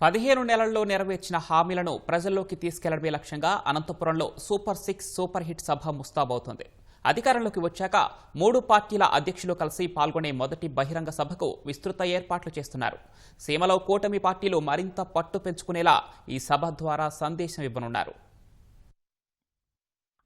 పదిహేను నెలల్లో నెరవేర్చిన హామీలను ప్రజల్లోకి తీసుకెళ్ళడమే లక్ష్యంగా అనంతపురంలో సూపర్ సిక్స్ సూపర్ హిట్ సభ ముస్తాబవుతోంది. అధికారంలోకి వచ్చాక మూడు పార్టీల అధ్యక్షులు కలిసి పాల్గొనే మొదటి బహిరంగ సభకు విస్తృత ఏర్పాట్లు చేస్తున్నారు. సీమలో కూటమి పార్టీలు మరింత పట్టు పెంచుకునేలా ఈ సభ ద్వారా సందేశం ఇవ్వనున్నారు.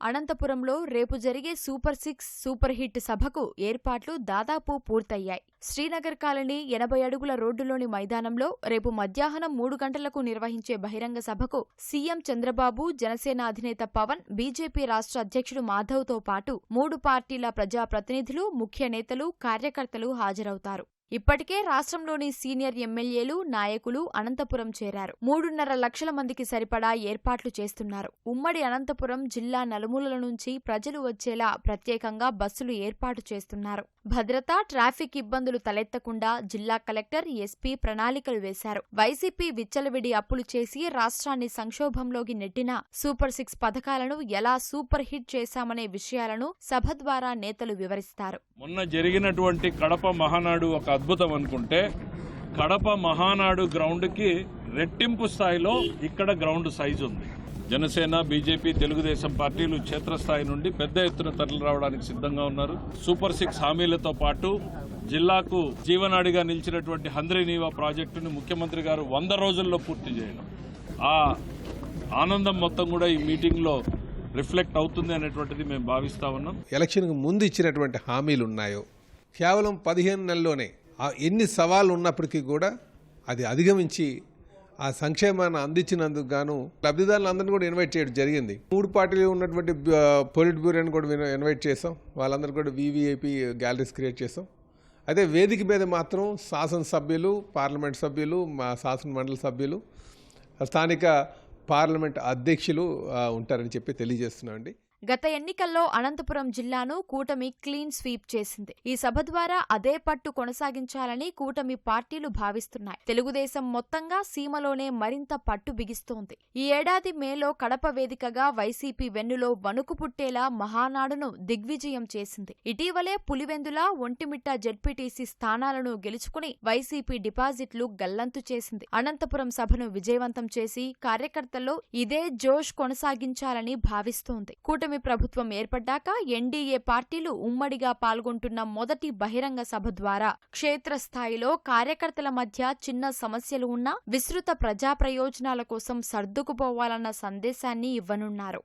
అనంతపురంలో రేపు జరిగే సూపర్ సిక్స్ సూపర్ హిట్ సభకు ఏర్పాట్లు దాదాపు పూర్తయ్యాయి. శ్రీనగర్ కాలనీ ఎనభై అడుగుల రోడ్డులోని మైదానంలో రేపు మధ్యాహ్నం మూడు గంటలకు నిర్వహించే బహిరంగ సభకు సీఎం చంద్రబాబు జనసేన అధినేత పవన్ బీజేపీ రాష్ట్ర అధ్యక్షుడు మాధవ్తో పాటు మూడు పార్టీల ప్రజాప్రతినిధులు ముఖ్య నేతలు కార్యకర్తలు హాజరవుతారు. ఇప్పటికే రాష్ట్రంలోని సీనియర్ ఎమ్మెల్యేలు నాయకులు అనంతపురం చేరారు. మూడున్నర లక్షల మందికి సరిపడా ఏర్పాట్లు చేస్తున్నారు. ఉమ్మడి అనంతపురం జిల్లా నలుమూలల నుంచి ప్రజలు వచ్చేలా ప్రత్యేకంగా బస్సులు ఏర్పాటు చేస్తున్నారు. భద్రత ట్రాఫిక్ ఇబ్బందులు తలెత్తకుండా జిల్లా కలెక్టర్ ఎస్పీ ప్రణాళికలు వేశారు. వైసీపీ విచ్చలవిడి అప్పులు చేసి రాష్ట్రాన్ని సంక్షోభంలోకి నెట్టిన సూపర్ సిక్స్ పథకాలను ఎలా సూపర్ హిట్ చేశామనే విషయాలను సభ ద్వారా నేతలు వివరిస్తారు. మొన్న జరిగినటువంటి కడప మహానాడు ఒక అద్భుతం అనుకుంటే కడప మహానాడు గ్రౌండ్కి రెట్టింపు స్థాయిలో ఇక్కడ గ్రౌండ్ సైజు ఉంది. జనసేన బీజేపీ తెలుగుదేశం పార్టీలు క్షేత్రస్థాయి నుండి పెద్ద ఎత్తున తరలి రావడానికి సిద్ధంగా ఉన్నారు. సూపర్ సిక్స్ హామీలతో పాటు జిల్లాకు జీవనాడిగా నిలిచినటువంటి హంద్రీనీవా ప్రాజెక్టును ముఖ్యమంత్రి గారు వంద రోజుల్లో పూర్తి చేయడం. ఆ ఆనందం మొత్తం కూడా ఈ మీటింగ్లో రిఫ్లెక్ట్ అవుతుంది అనేటువంటిది మేము భావిస్తా ఉన్నాం. ఎలక్షన్కి ముందు ఇచ్చినటువంటి హామీలు ఉన్నాయో కేవలం పదిహేను నెలల్లోనే ఎన్ని సవాళ్ళు ఉన్నప్పటికీ కూడా అది అధిగమించి ఆ సంక్షేమాన్ని అందించినందుకు గాను లబ్ధిదారులందరినీ కూడా ఇన్వైట్ చేయడం జరిగింది. మూడు పార్టీలు ఉన్నటువంటి పొలిట్ బ్యూరోని కూడా ఇన్వైట్ చేసాం వాళ్ళందరూ కూడా వీవీఐపీ గ్యాలరీస్ క్రియేట్ చేసాం అదే వేదిక మీద మాత్రం శాసనసభ్యులు పార్లమెంట్ సభ్యులు మా శాసన మండలి సభ్యులు స్థానిక పార్లమెంట్ అధ్యక్షులు ఉంటారని చెప్పి తెలియజేస్తున్నాం అండి గత ఎన్నికల్లో అనంతపురం జిల్లాను కూటమి క్లీన్ స్వీప్ చేసింది. ఈ సభ ద్వారా అదే పట్టు కొనసాగించాలని కూటమి పార్టీలు భావిస్తున్నాయి. తెలుగుదేశం మొత్తంగా సీమలోనే మరింత పట్టు బిగిస్తోంది. ఈ ఏడాది మేలో కడప వేదికగా వైసీపీ వెన్నులో వణుకు పుట్టేలా మహానాడును దిగ్విజయం చేసింది. ఇటీవలే పులివెందుల ఒంటిమిట్ట జెడ్పీటీసీ స్థానాలను గెలుచుకుని వైసీపీ డిపాజిట్లు గల్లంతు చేసింది. అనంతపురం సభను విజయవంతం చేసి కార్యకర్తల్లో ఇదే జోష్ కొనసాగించాలని భావిస్తోంది. కూటమి కూటమి ప్రభుత్వం ఏర్పడ్డాక ఎన్డీఏ పార్టీలు ఉమ్మడిగా పాల్గొంటున్న మొదటి బహిరంగ సభ ద్వారా క్షేత్రస్థాయిలో కార్యకర్తల మధ్య చిన్న సమస్యలు ఉన్నా విస్తృత ప్రజా ప్రయోజనాల కోసం సర్దుకుపోవాలన్న సందేశాన్ని ఇవ్వనున్నారు.